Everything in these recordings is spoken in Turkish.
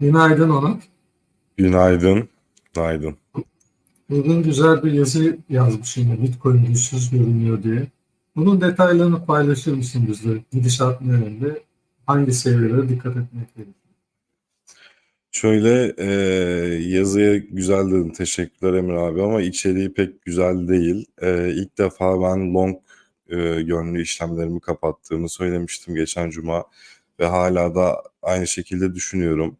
Günaydın ona. Günaydın. Günaydın. Bugün güzel bir yazı yazmış yine Bitcoin güçsüz görünüyor diye. Bunun detaylarını paylaşır mısın bizle? Gidişat ne yönde? Hangi seviyelere dikkat etmek gerekiyor? Şöyle e, yazıya güzel dedin. Teşekkürler Emir abi ama içeriği pek güzel değil. E, ilk defa ben long e, yönlü işlemlerimi kapattığımı söylemiştim geçen cuma ve hala da aynı şekilde düşünüyorum.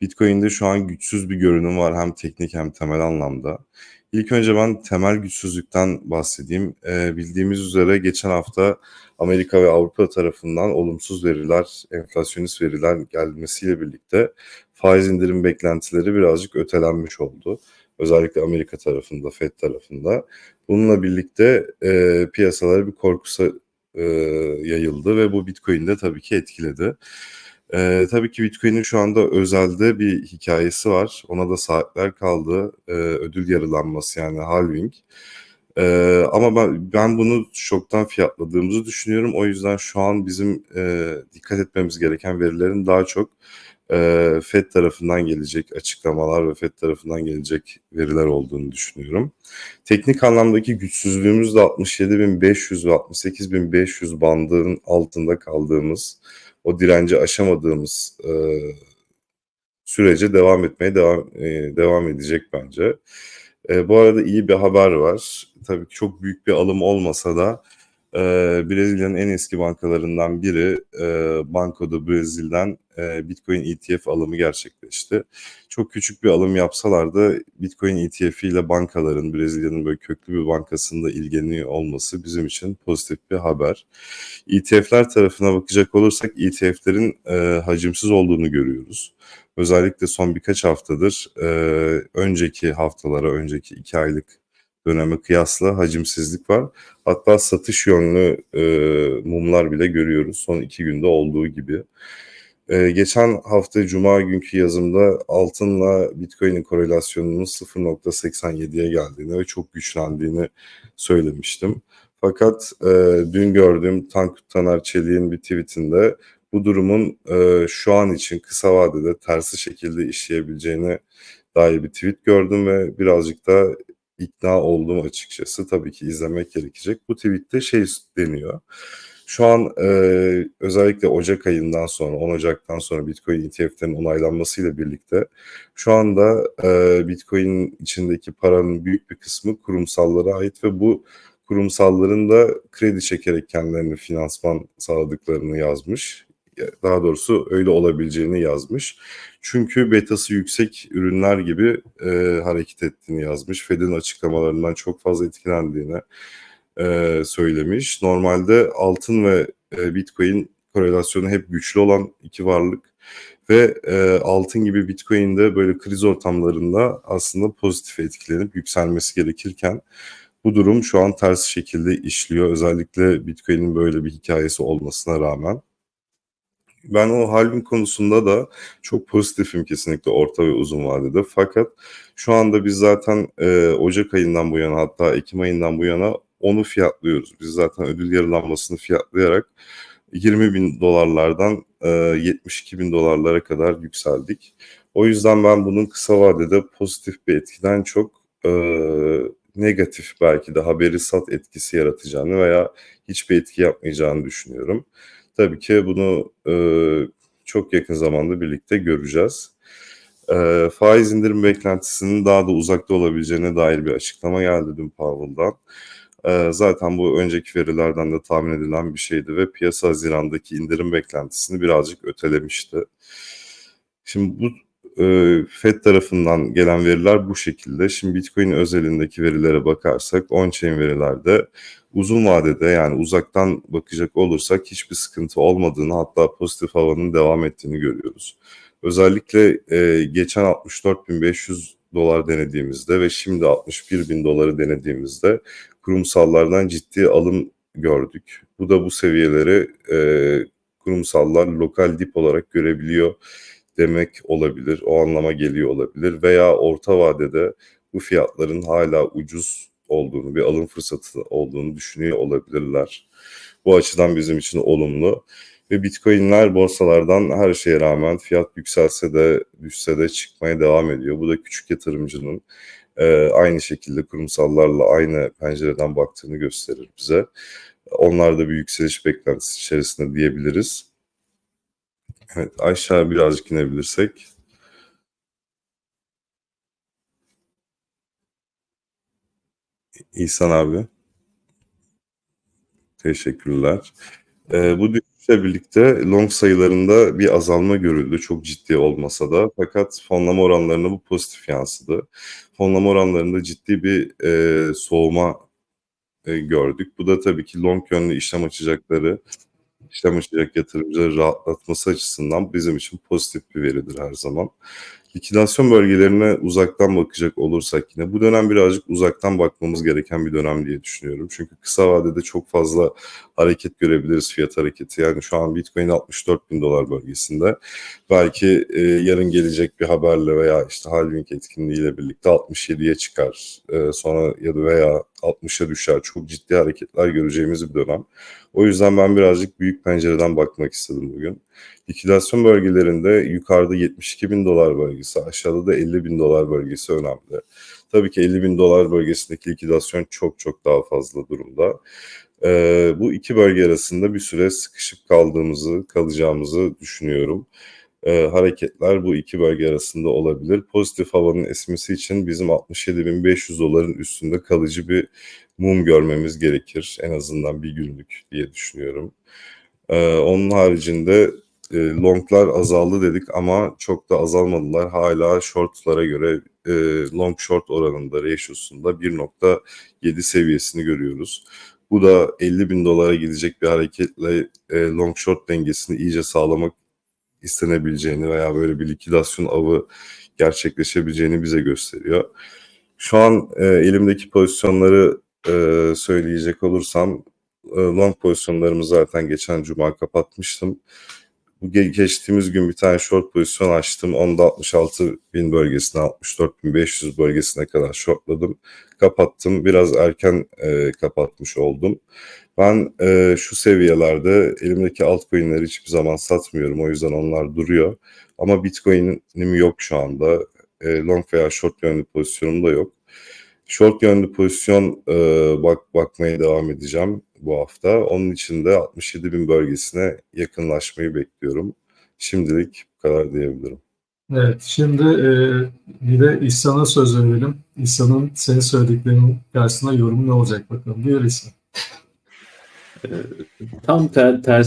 Bitcoin'de şu an güçsüz bir görünüm var hem teknik hem temel anlamda. İlk önce ben temel güçsüzlükten bahsedeyim. Ee, bildiğimiz üzere geçen hafta Amerika ve Avrupa tarafından olumsuz veriler, enflasyonist veriler gelmesiyle birlikte faiz indirim beklentileri birazcık ötelenmiş oldu. Özellikle Amerika tarafında, Fed tarafında. Bununla birlikte e, piyasalara bir korku e, yayıldı ve bu Bitcoin'de tabii ki etkiledi. Ee, tabii ki Bitcoin'in şu anda özelde bir hikayesi var. Ona da saatler kaldı. Ee, ödül yarılanması yani halving. Ee, ama ben, ben bunu çoktan fiyatladığımızı düşünüyorum. O yüzden şu an bizim e, dikkat etmemiz gereken verilerin daha çok e, FED tarafından gelecek açıklamalar ve FED tarafından gelecek veriler olduğunu düşünüyorum. Teknik anlamdaki güçsüzlüğümüz de 67.500 ve 68.500 bandının altında kaldığımız o direnci aşamadığımız e, sürece devam etmeye devam e, devam edecek bence. E, bu arada iyi bir haber var. Tabii ki çok büyük bir alım olmasa da e, Brezilya'nın en eski bankalarından biri e, Banco do Brasil'den e, Bitcoin ETF alımı gerçekleşti. Çok küçük bir alım yapsalar da Bitcoin ETF ile bankaların Brezilya'nın böyle köklü bir bankasında ilgileniyor olması bizim için pozitif bir haber. ETF'ler tarafına bakacak olursak ETF'lerin e, hacimsiz olduğunu görüyoruz. Özellikle son birkaç haftadır e, önceki haftalara, önceki iki aylık döneme kıyasla hacimsizlik var. Hatta satış yönlü e, mumlar bile görüyoruz son iki günde olduğu gibi. E, geçen hafta Cuma günkü yazımda altınla Bitcoin'in korelasyonunun 0.87'ye geldiğini ve çok güçlendiğini söylemiştim. Fakat e, dün gördüğüm Tankut Taner Çelik'in bir tweetinde bu durumun e, şu an için kısa vadede tersi şekilde işleyebileceğine dair bir tweet gördüm ve birazcık da ikna oldum açıkçası. Tabii ki izlemek gerekecek. Bu tweette şey deniyor. Şu an e, özellikle Ocak ayından sonra, 10 Ocak'tan sonra Bitcoin ETF'lerin onaylanmasıyla birlikte şu anda e, Bitcoin içindeki paranın büyük bir kısmı kurumsallara ait ve bu kurumsalların da kredi çekerek kendilerine finansman sağladıklarını yazmış. Daha doğrusu öyle olabileceğini yazmış. Çünkü betası yüksek ürünler gibi e, hareket ettiğini yazmış. Fed'in açıklamalarından çok fazla etkilendiğini e, söylemiş. Normalde altın ve e, Bitcoin korelasyonu hep güçlü olan iki varlık ve e, altın gibi Bitcoin'de böyle kriz ortamlarında aslında pozitif etkilenip yükselmesi gerekirken bu durum şu an ters şekilde işliyor. Özellikle Bitcoin'in böyle bir hikayesi olmasına rağmen. Ben o halving konusunda da çok pozitifim kesinlikle orta ve uzun vadede. Fakat şu anda biz zaten e, Ocak ayından bu yana hatta Ekim ayından bu yana onu fiyatlıyoruz. Biz zaten ödül yarılanmasını fiyatlayarak 20 bin dolarlardan e, 72 bin dolarlara kadar yükseldik. O yüzden ben bunun kısa vadede pozitif bir etkiden çok e, negatif belki de haberi sat etkisi yaratacağını veya hiçbir etki yapmayacağını düşünüyorum. Tabii ki bunu e, çok yakın zamanda birlikte göreceğiz. E, faiz indirim beklentisinin daha da uzakta olabileceğine dair bir açıklama geldi dün Powell'dan. E, zaten bu önceki verilerden de tahmin edilen bir şeydi ve piyasa Haziran'daki indirim beklentisini birazcık ötelemişti. Şimdi bu e, FED tarafından gelen veriler bu şekilde. Şimdi Bitcoin özelindeki verilere bakarsak on-chain verilerde uzun vadede yani uzaktan bakacak olursak hiçbir sıkıntı olmadığını hatta pozitif havanın devam ettiğini görüyoruz. Özellikle e, geçen 64.500 dolar denediğimizde ve şimdi 61 bin doları denediğimizde kurumsallardan ciddi alım gördük. Bu da bu seviyeleri e, kurumsallar lokal dip olarak görebiliyor demek olabilir. O anlama geliyor olabilir veya orta vadede bu fiyatların hala ucuz olduğunu, bir alım fırsatı olduğunu düşünüyor olabilirler. Bu açıdan bizim için olumlu. Ve Bitcoin'ler borsalardan her şeye rağmen fiyat yükselse de düşse de çıkmaya devam ediyor. Bu da küçük yatırımcının e, aynı şekilde kurumsallarla aynı pencereden baktığını gösterir bize. Onlar da bir yükseliş beklentisi içerisinde diyebiliriz. Evet, aşağı birazcık inebilirsek. İhsan abi. Teşekkürler. Ee, bu düşüşle birlikte long sayılarında bir azalma görüldü. Çok ciddi olmasa da. Fakat fonlama oranlarına bu pozitif yansıdı. Fonlama oranlarında ciddi bir e, soğuma e, gördük. Bu da tabii ki long yönlü işlem açacakları, işlem açacak yatırımcıları rahatlatması açısından bizim için pozitif bir veridir her zaman. Likidasyon bölgelerine uzaktan bakacak olursak yine bu dönem birazcık uzaktan bakmamız gereken bir dönem diye düşünüyorum. Çünkü kısa vadede çok fazla hareket görebiliriz fiyat hareketi. Yani şu an Bitcoin 64 bin dolar bölgesinde. Belki e, yarın gelecek bir haberle veya işte halving etkinliğiyle birlikte 67'ye çıkar. E, sonra ya da veya 60'a düşer. Çok ciddi hareketler göreceğimiz bir dönem. O yüzden ben birazcık büyük pencereden bakmak istedim bugün. Likidasyon bölgelerinde yukarıda 72 bin dolar bölgesi, aşağıda da 50 bin dolar bölgesi önemli. Tabii ki 50 bin dolar bölgesindeki likidasyon çok çok daha fazla durumda. Ee, bu iki bölge arasında bir süre sıkışıp kaldığımızı, kalacağımızı düşünüyorum. Ee, hareketler bu iki bölge arasında olabilir. Pozitif havanın esmesi için bizim 67.500 doların üstünde kalıcı bir mum görmemiz gerekir. En azından bir günlük diye düşünüyorum. Ee, onun haricinde e, longlar azaldı dedik ama çok da azalmadılar. Hala shortlara göre e, long short oranında ratio'sunda 1.7 seviyesini görüyoruz. Bu da 50 bin dolara gidecek bir hareketle e, long short dengesini iyice sağlamak istenebileceğini veya böyle bir likidasyon avı gerçekleşebileceğini bize gösteriyor. Şu an e, elimdeki pozisyonları e, söyleyecek olursam e, long pozisyonlarımı zaten geçen cuma kapatmıştım. Bu ge- geçtiğimiz gün bir tane short pozisyon açtım. Onda 66 bin bölgesine 64 bin 500 bölgesine kadar shortladım. Kapattım. Biraz erken e, kapatmış oldum. Ben e, şu seviyelerde elimdeki altcoin'leri hiçbir zaman satmıyorum. O yüzden onlar duruyor. Ama Bitcoin'im yok şu anda. E, long veya short yönlü pozisyonum da yok. Short yönlü pozisyon e, bak bakmaya devam edeceğim bu hafta. Onun için de 67 bin bölgesine yakınlaşmayı bekliyorum. Şimdilik bu kadar diyebilirim. Evet, şimdi e, bir de İhsan'a söz verelim. İhsan'ın senin söylediklerinin karşısında yorumu ne olacak bakalım. Buyur İhsan. Tam ter, tersi